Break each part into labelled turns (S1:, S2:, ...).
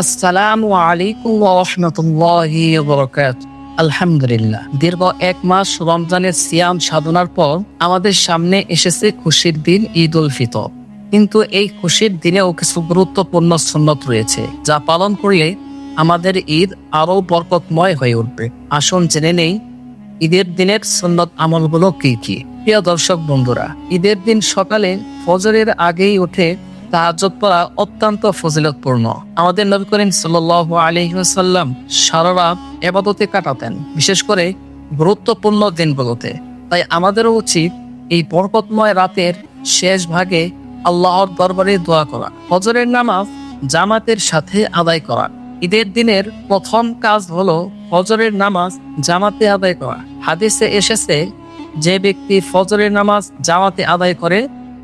S1: আসসালামু আলাইকুম রহমতুল্লাহি বরকাত আলহামদুলিল্লাহ। দীর্ঘ এক মাস রমজানের সিয়াম সাধনার পর আমাদের সামনে এসেছে খুশির দিন ঈদ উল ফিতর। কিন্তু এই খুশির দিনেও কিছু গুরুত্বপূর্ণ সুন্নত রয়েছে, যা পালন করলে আমাদের ঈদ আরও বরকতময় হয়ে উঠবে। আসুন জেনে নেই, ঈদের দিনের সুন্নত আমলগুলো কি কি? প্রিয় দর্শক বন্ধুরা, ঈদের দিন সকালে ফজরের আগেই উঠে তাহাজ্জুদ পড়া অত্যন্ত ফজিলতপূর্ণ। আমাদের নবী করিম সাল্লাল্লাহু আলাইহি ওয়াসাল্লাম সারা রাত এবাদতে কাটাতেন, বিশেষ করে গুরুত্বপূর্ণ দিনগুলোতে। তাই আমাদেরও উচিত এই বরকতময় রাতের শেষ ভাগে আল্লাহর দরবারে দোয়া করা হজরের নামাজ জামাতের সাথে আদায় করা। ঈদের দিনের প্রথম কাজ হলো ফজরের নামাজ জামাতে আদায় করা। হাদিসে এসেছে, যে ব্যক্তি ফজরের নামাজ জামাতে আদায় করে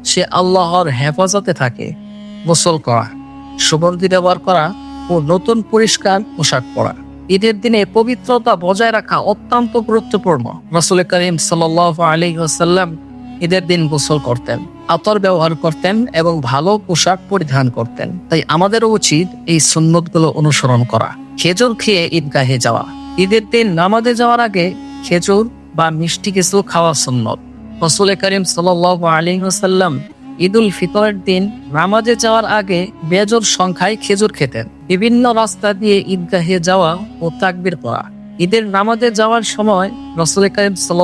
S1: সে আল্লাহর হেফাজতে থাকে। গোসল করা, সুগন্ধি ব্যবহার করা ও নতুন পরিষ্কার পোশাক পরা। ঈদের দিনে পবিত্রতা বজায় রাখা অত্যন্ত গুরুত্বপূর্ণ। রসুল করিম সাল আলী ওসাল্লাম ঈদের দিন গোসল করতেন, আতর ব্যবহার করতেন এবং ভালো পোশাক পরিধান করতেন। তাই আমাদেরও উচিত এই সুন্নতগুলো অনুসরণ করা, খেজুর খেয়ে ঈদগাহে যাওয়া। ঈদের দিন নামাজে যাওয়ার আগে খেজুর বা মিষ্টি কিছু খাওয়া সুন্নত। রসুল করিম সাল আলী ওসাল্লাম ঈদ উল ফিতরের দিন নামাজে যাওয়ার আগে বেজোর সংখ্যায় খেজুর খেতেন। বিভিন্ন রাস্তা দিয়ে ঈদগাহে যাওয়া ও তাকবির পড়া। ঈদের নামাজে যাওয়ার সময় রসুল করিম সাল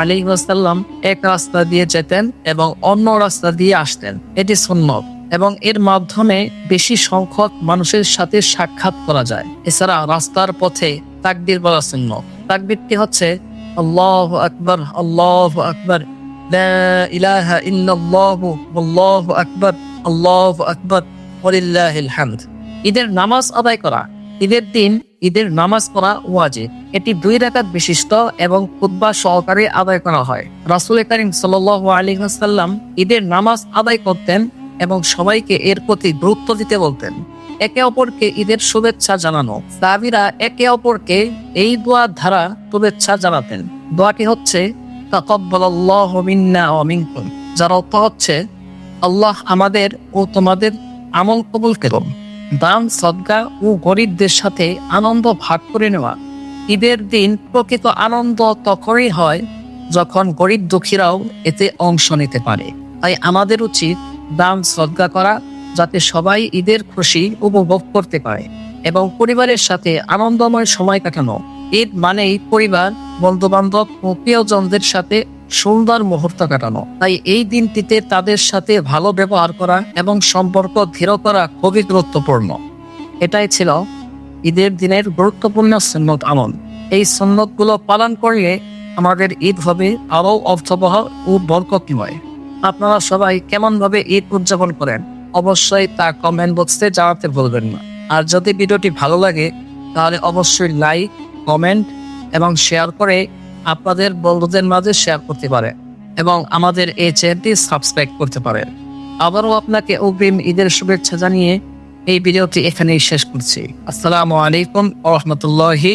S1: আলী ওয়াসাল্লাম এক রাস্তা দিয়ে যেতেন এবং অন্য রাস্তা দিয়ে আসতেন। এটি সুন্নত এবং এর মাধ্যমে বেশি সংখ্যক মানুষের সাথে সাক্ষাৎ করা যায়। এছাড়া রাস্তার পথে তাকবির বলা সুন্নত। তাকবিরটি হচ্ছে আল্লাহ আকবর আল্লাহ আকবর। لا إله إلا الله والله أكبر الله أكبر ولله الحمد ঈদের নামাজ আদায় করা ঈদের দিন ঈদের নামাজ পড়া ওয়াজিব এটি দুই রাকাত বিশিষ্ট এবং খুতবা সহকারে আদায় করা হয় রাসুল করিম সাল আলী সাল্লাম ঈদের নামাজ আদায় করতেন এবং সবাইকে এর প্রতি গুরুত্ব দিতে বলতেন একে অপরকে ঈদের শুভেচ্ছা জানানো সাবিরা একে অপরকে এই দোয়ার ধারা শুভেচ্ছা জানাতেন দোয়াটি হচ্ছে তাকব্বালাল্লাহু মিন্না ওয়া মিনকুম। যার অর্থ হচ্ছে, আল্লাহ আমাদের ও তোমাদের আমল কবুল করুন। দান, সদকা ও গরিবদের সাথে আনন্দ ভাগ করে নেওয়া। ঈদের দিন প্রকৃত আনন্দ তখনই হয়, যখন গরিব দুঃখীরাও এতে অংশ নিতে পারে। তাই আমাদের উচিত দান, সদকা করা, যাতে সবাই ঈদের খুশি উপভোগ করতে পারে এবং পরিবারের সাথে আনন্দময় সময় কাটানো। ঈদ মানেই পরিবার বন্ধু বান্ধব ও প্রিয়জনদের সাথে সুন্দর মুহূর্ত কাটানো। তাই এই দিনটিতে তাদের সাথে ভালো ব্যবহার করা এবং সম্পর্ক দৃঢ় করা খুবই গুরুত্বপূর্ণ। এটাই ছিল ঈদের দিনের গুরুত্বপূর্ণ সন্ন্যত আমল। এই সন্ন্যতগুলো পালন করলে আমাদের ঈদ হবে আরও অর্থবহ ও বরকতময়। আপনারা সবাই কেমন ভাবে ঈদ উদযাপন করেন, অবশ্যই তা কমেন্ট বক্সে জানাতে ভুলবেন না। আর যদি ভিডিওটি ভালো লাগে, তাহলে অবশ্যই লাইক কমেন্ট এবং শেয়ার করে আপনাদের বন্ধুদের মাঝে শেয়ার করতে পারে এবং আমাদের এই চ্যানেলটি সাবস্ক্রাইব করতে পারেন আবারও আপনাকে অগ্রিম ঈদের শুভেচ্ছা জানিয়ে এই ভিডিওটি এখানেই শেষ করছি। আসসালামু আলাইকুম রহমতুল্লাহি